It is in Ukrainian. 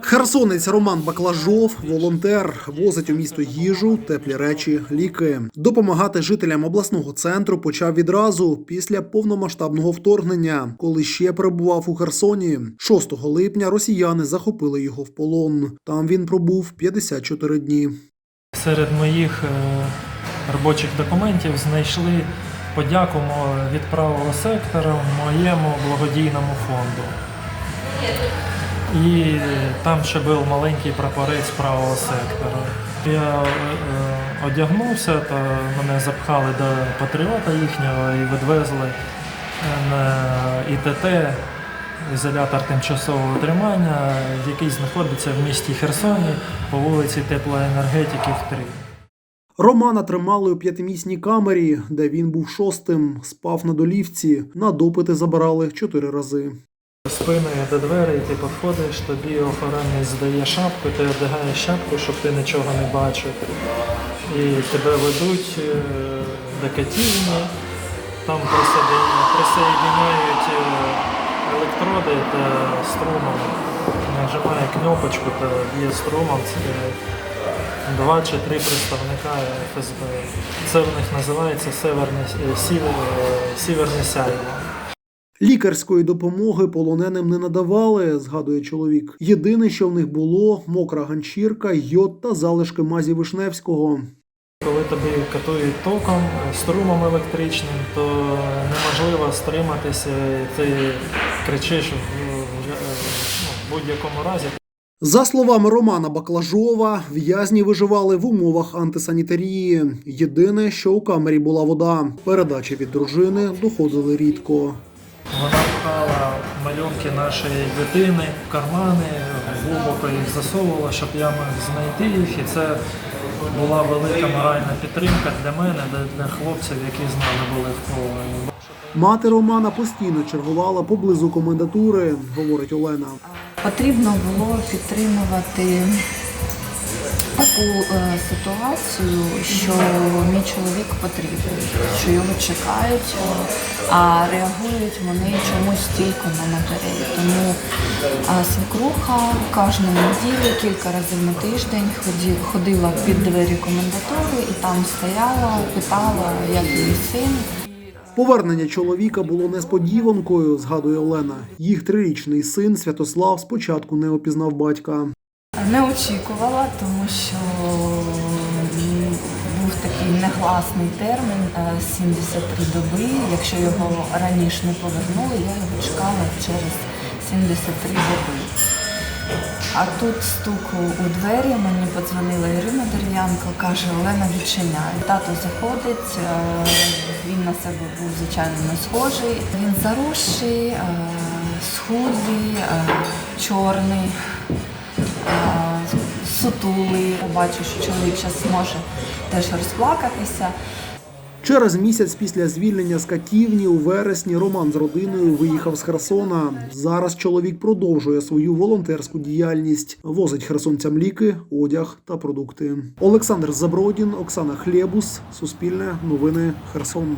Херсонець Роман Баклажов, волонтер, возить у місто їжу, теплі речі, ліки. Допомагати жителям обласного центру почав відразу після повномасштабного вторгнення, коли ще перебував у Херсоні. 6 липня росіяни захопили його в полон. Там він пробув 54 дні. Серед моїх е, робочих документів знайшли подяку від правого сектора моєму благодійному фонду. І там ще був маленький прапорець правого сектора. Я е, е, одягнувся, та мене запхали до патріота їхнього і відвезли на ІТТ, ізолятор тимчасового тримання, який знаходиться в місті Херсоні по вулиці Теплоенергетиків 3. Романа тримали у п'ятимісній камері, де він був шостим, спав на долівці. На допити забирали чотири рази. Спиною до дверей ти підходиш, тобі охоронець здає шапку, ти одягаєш шапку, щоб ти нічого не бачив. І тебе ведуть е, до катівні, там присоединяють е, електроди та струмом. Нажимає кнопочку та б'є струмом. Це два чи три представника ФСБ. Це в них називається северне, е, сіверне сяйво. Лікарської допомоги полоненим не надавали, згадує чоловік. Єдине, що в них було мокра ганчірка, йод та залишки мазі Вишневського. Коли тобі катують током, струмом електричним, то неможливо стриматися, ти кричиш ну, в будь-якому разі. За словами Романа Баклажова, в'язні виживали в умовах антисанітарії. Єдине, що у камері була вода. Передачі від дружини доходили рідко. Вона пхала малюнки нашої дитини в кармани, глибоко їх засовувала, щоб я міг знайти їх. І це була велика моральна підтримка для мене, для, для хлопців, які з нами були в полоні. Мати Романа постійно чергувала поблизу комендатури, говорить Олена. Потрібно було підтримувати таку е, ситуацію, що мій чоловік потрібен, що його чекають, е, а реагують вони чомусь тільки на матерей. Тому е, свекруха кожну неділю, кілька разів на тиждень ходила під двері комендатури і там стояла, питала, як її син. Повернення чоловіка було несподіванкою, згадує Олена. Їх трирічний син Святослав спочатку не опізнав батька. Не очікувала, тому що був такий негласний термін е, 73 доби. Якщо його раніше не повернули, я його чекала через 73 доби. А тут стук у- двері, мені подзвонила Ірина Дерев'янко, каже, Олена відчиняє. Тато заходить, е, він на себе був, звичайно, не схожий. Він заросший, е, схудлий, е, чорний. Сутулий. Бачу, що чоловік зараз може теж розплакатися. Через місяць після звільнення з катівні у вересні Роман з родиною виїхав з Херсона. Зараз чоловік продовжує свою волонтерську діяльність, возить херсонцям ліки, одяг та продукти. Олександр Забродін, Оксана Хлєбус, Суспільне, Новини, Херсон.